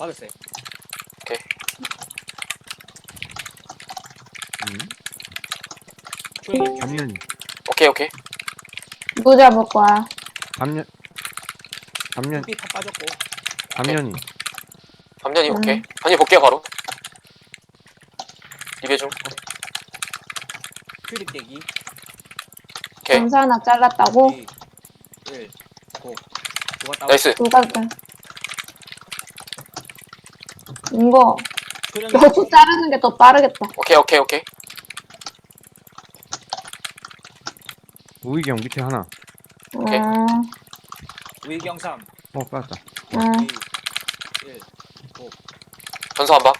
받았어요. 음. 초행님 조심. 밤년 오케이 오케이 누구 잡을 거야? 밤년 밤년 삐다 빠졌고. 밤년이 밤년이 음. 오케이 밤년 볼게요 바로 리베 중 큐릭 대기. 오케이 점사 하나 잘랐다고? 2, 1, 고. 누가 나이스 누가 그 이거 여수 자르는 게 더 빠르겠다. 오케이 오케이 오케이 우이경 밑에 하나 오케이. 음, 위경 3, 어 빠졌다 음, 2, 1, 고. 전사 한방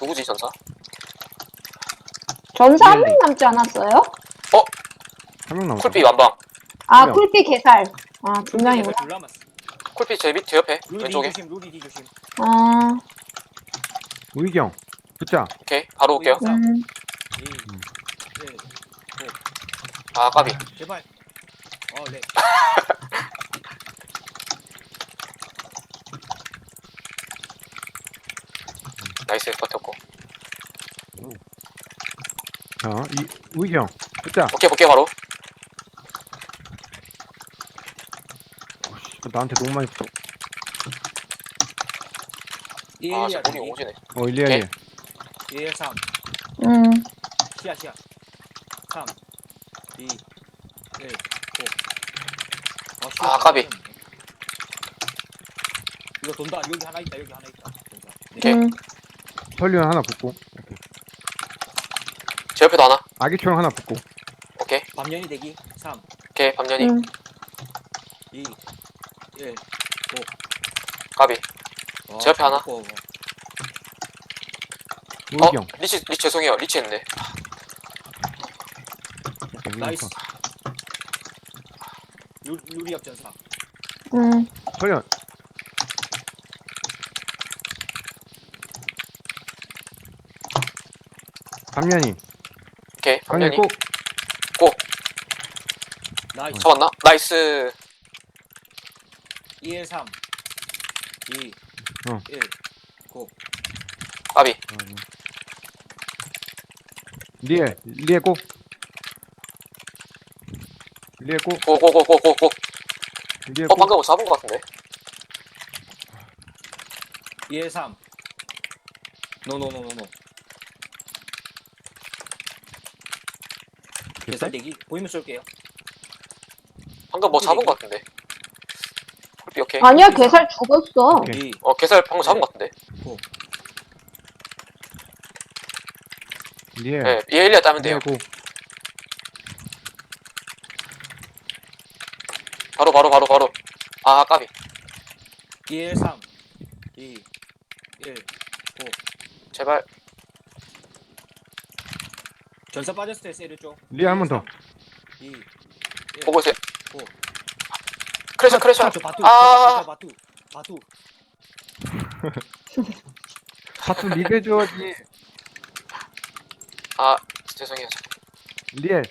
누구지 전사 전사 한 명 남지 않았어요? 한 명 남았어 쿨피 완방 아, 명. 쿨피 개살. 아, 두 명이구나. 둘 남았어. 쿨피 제 밑에 옆에 루디 왼쪽에. 조심, 루디 뒤 조심. 아, 우이경 붙자. 오케이 바로 올게요. 음, 2, 1, 아 까비. 제발. 어, 네. 나이스 버텼고. 자이 우이경 붙자. 오케이 볼게요 바로 나한테 너무 많이 붙어 1, 아 1, 진짜 문이 오지네 어 일리아리 1, 3. 음. 시야, 시야. 3, 2, 1, 고. 어, 아, 까비. 이거 돈다. 여기 하나 있다, 여기 하나 있다. 돈다. 네. 오케이. 음. 설련 하나 붙고 제 옆에도 하나 아기초형 하나 붙고 오케이 밤년이 대기. 3, 오케이 밤년이 음. 2, 1. 까비 어, 제 옆에 하나. 고. 어 우이경 리치 리치 죄송해요 리치 했네 나이스. 루, 루리 역전사. 음. 설련 밤년이 오케이 밤년이 꼭 나이스. 잡았나 나이스 2, 3, 2, 어. 1, 고. 까비 리에 리에 꼭 리에 꼭 고고고고고고 리에 어꼭 방금 잡은 것 같은데 2, 3. 노노노노노. 개살 대기. 보이면 쏠게요. 방금 뭐 잡은 것 같은데 쿨피 오케이 아니야, 개살 죽었어. 오케이. 2, 어 개살 방금 잡은 것 같은데 리에 네얘 1리아 따면 돼요 꼭 바로 바로 바로 바로 아 까비 1, 3, 2, 1. 제발 전사 빠졌을 때 세를 쪽. 리에 한 번 더 2, 1. 보고 있어요 오. 크래셔 크래셔 바투, 바투, 아. 바투, 바투. 파트 리베 줘야지. 아 죄송해요. 리엘.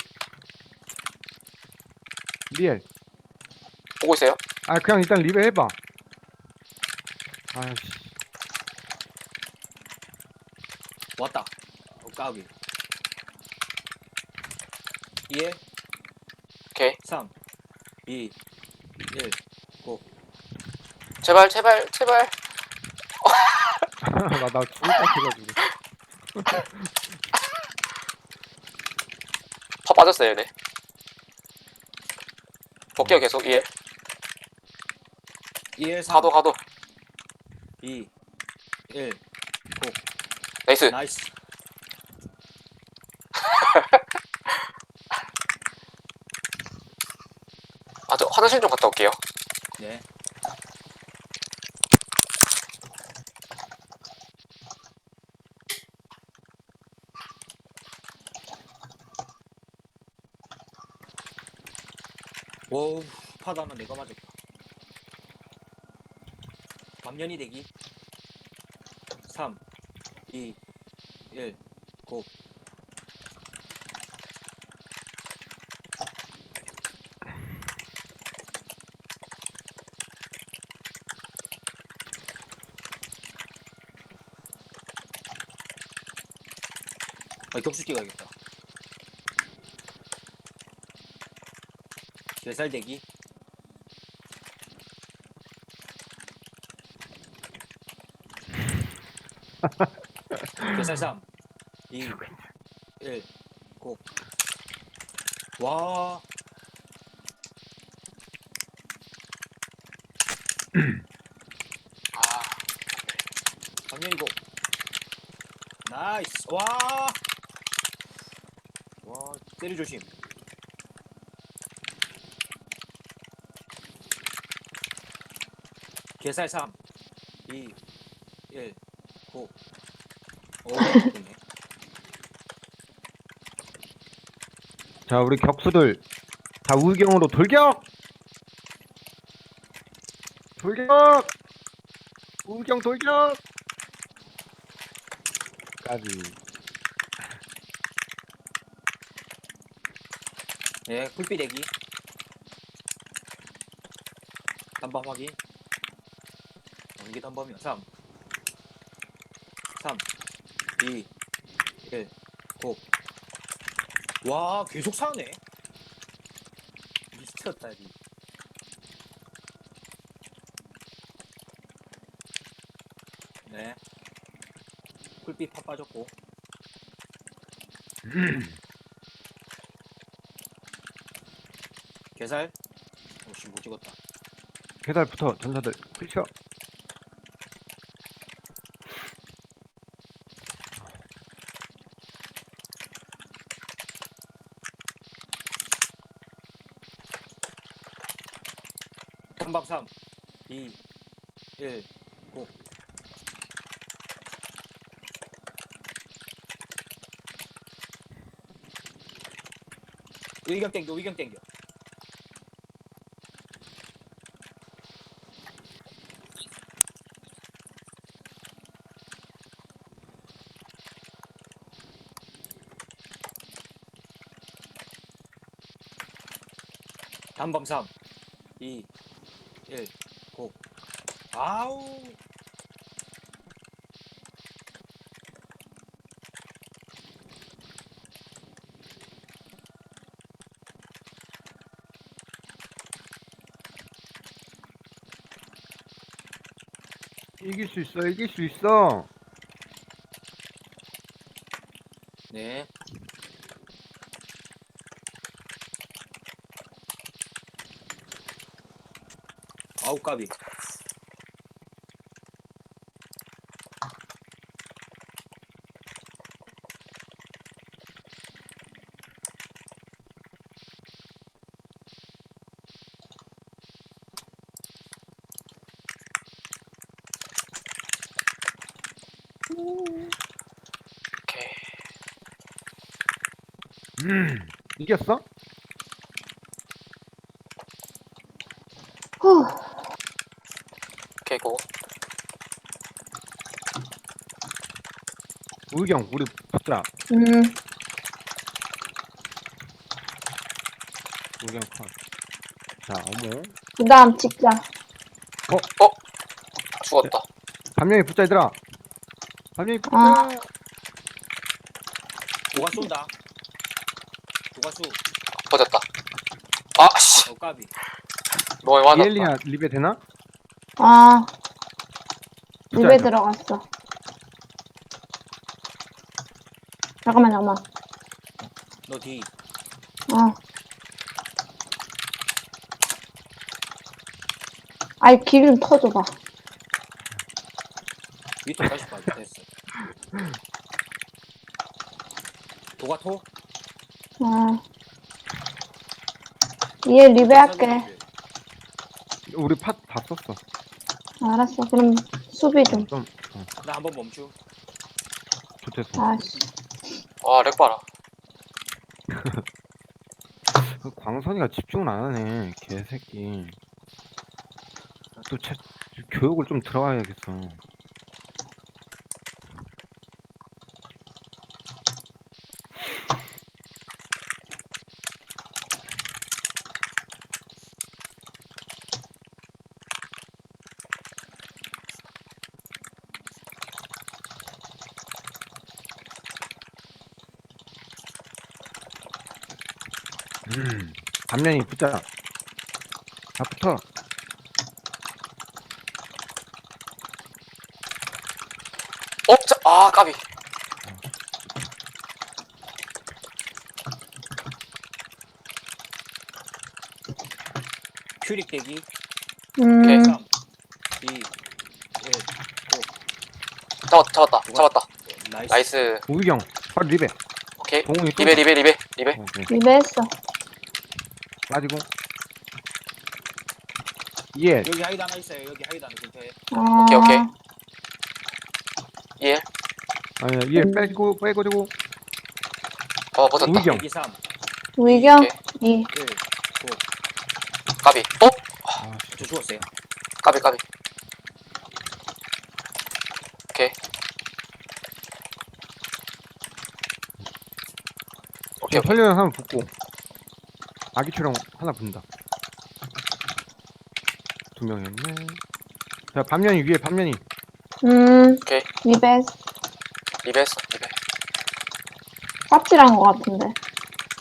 리엘. 보고 있어요? 아 그냥 일단 리베 해봐. 아씨. 왔다. 어, 까비. 2, 오케이. 3, 2, 1. 제발 제발 제발. 나 나 죽을 것 같아가지고. 파 빠졌어요 얘네. 볼게요 계속 예. 2, 3, 가도 가도. 2, 1. 나이스. 나이스. 아 저 화장실 좀 갔다 올게요 네. 워우, 하나 내가 맞았다. 밤년이 대기. 3, 2, 1, 고. 아, 격수 찍어야겠다. 개살 대기. 개살 3, 2, 1, 고. 와. 아, 방면이고. 나이스. 와. 와, 때리 조심. 개살 3, 2, 1, 고. 오, 좋네. 자, 우리 격수들 다 우경으로 돌격! 돌격! 우경 돌격! 까비. 네, 굴비 대기. 단방 확인. 어, 이게 단방이야. 3, 3, 2, 1, 고. 와, 계속 사네. 미쳤다, 니. 네. 굴비 파 빠졌고. 게살? 오씨, 못 찍었다. 계달부터 전사들 그렇죠. 한방 3, 2, 1, 고. 의경 땡겨, 의경 땡겨. 단방 3, 2, 1, 고. 아우. 이길 수 있어, 이길 수 있어. 네. 아우 까비. 오케이. 음, 이겼어? 후. 오케이, 고. 우경 우리 붙자. 음. 우경 컷. 자, 어머. 그 다음 찍자. 죽었다. 반명이 붙자 얘들아. 반명이 붙자. 아. 누가 쏜다. 누가 쏘. 퍼졌다. 아, 씨. 어 까비. 너무. 이엘리야 리베 되나? 아. 입에 붙자, 들어갔어. 잠깐만, 잠깐만. 너 뒤. 어. 아이, 길좀 터줘봐. 위터 다시 봐. 됐어. 도가토? 어. 얘 리베 할게. 우리 팟 다 썼어. 알았어. 그럼 수비 좀. 좀 어, 나 한번 멈춤. 좋댔어. 아씨. 아, 렉 봐라. 그 광선이가 집중을 안 하네. 개새끼. 또 제, 교육을 좀 들어가야겠어. 붙자. 다 붙어. 어? 자, 아 까비 큐릭 대기. 음, 오케이. 3, 2, 1. 잡았다 잡았다 잡았다 나이스. 나이스 우경. 바로 리베. 오케이 동훈이 또. 리베 리베 리베 리베 오케이. 리베 했어. 빠지고. 예. 여기 하이드 하나 있어요. 여기 하이드 하나 근처에. 아, 오케이, 오케이. 예. 아니, 예, 빼고, 빼고, 주고. 어 버텼다 우경. 대기 3, 위경, 오케이. 2. 1. 까비 어? 아, 저 죽었어요. 까비 까비 오케이 오케이 오케이 설리는 하나 붙고. 아기처럼 하나 붙는다. 두 명이었네. 자, 반면이 위에 반면이. 음, 오케이 리베했어. 리베 했어 리베 삽질한 것 같은데.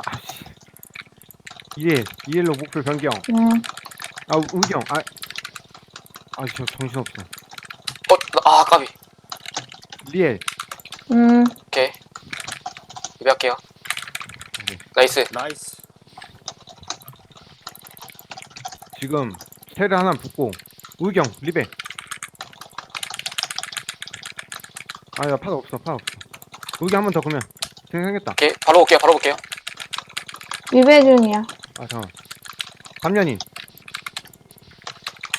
아씨. 예, 이엘로 목표 변경. 음, 아, 우- 우경. 아, 아, 저 정신없어. 어? 아 까비 리엘. 음, 오케이 리베 할게요 오케이. 나이스 나이스. 지금 테를 하나 붙고. 우경, 리베. 아, 야, 파도 없어, 파도 없어. 우경 한번 더 그러면. 생겼다. 오케이 바로 볼게요 바로 볼게요 리베 중이야. 아, 잠깐. 반면이.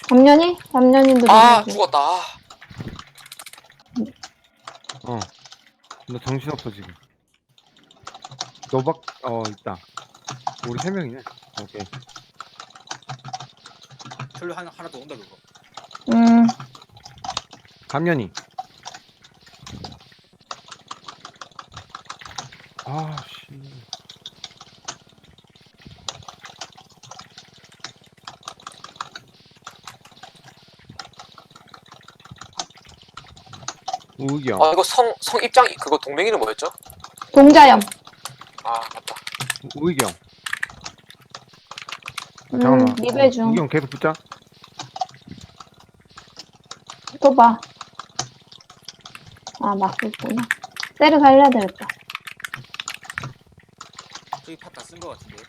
삼년이? 삼년이도 아 리베 중. 죽었다 아, 어. 너 정신없어, 지금. 너밖, 어, 있다. 우리 세 명이네. 오케이. 툴로 하나 하나 더 온다 그거. 음, 반면이. 아, 씨. 우경. 아 이거 성 성 입장 그거 동맹 이름 뭐였죠? 동자염. 아 맞다 우경. 아, 음, 잠깐만. 리베 중. 우경 계속 붙자. 또 봐. 아, 막고 있구나. 때려 살려야 되겠다. 저기 팟다 쓴 거 같은데.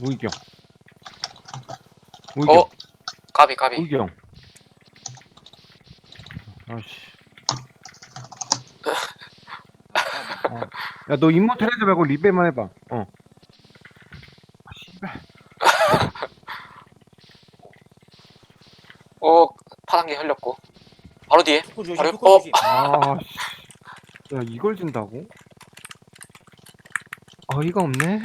우경. 우경. 어 까비 까비 우경. 아씨. 어. 야, 너 임모텔 하지 말고 리베만 해봐. 어. 아, 씨발. 오 파단계 흘렸고 푸 조심. 어. 조심. 아, 씨. 야, 이걸 진다고? 어이가 없네.